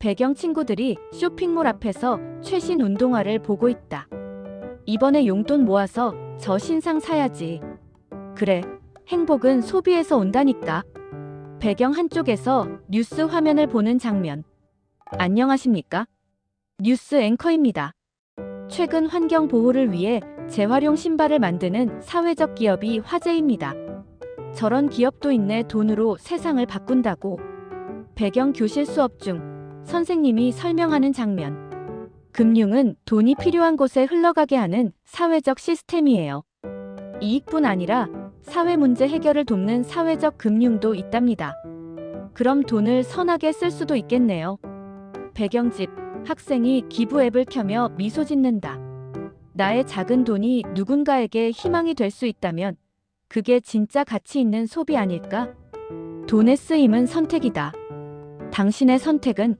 배경 친구들이 쇼핑몰 앞에서 최신 운동화를 보고 있다. 이번에 용돈 모아서 저 신상 사야지. 그래, 행복은 소비에서 온다니까. 배경 한쪽에서 뉴스 화면을 보는 장면. 안녕하십니까? 뉴스 앵커입니다. 최근 환경 보호를 위해 재활용 신발을 만드는 사회적 기업이 화제입니다. 저런 기업도 있네 돈으로 세상을 바꾼다고. 배경 교실 수업 중 선생님이 설명하는 장면. 금융은 돈이 필요한 곳에 흘러가게 하는 사회적 시스템이에요. 이익뿐 아니라 사회 문제 해결을 돕는 사회적 금융도 있답니다. 그럼 돈을 선하게 쓸 수도 있겠네요. 배경집 학생이 기부 앱을 켜며 미소 짓는다. 나의 작은 돈이 누군가에게 희망이 될 수 있다면 그게 진짜 가치 있는 소비 아닐까? 돈의 쓰임은 선택이다. 당신의 선택은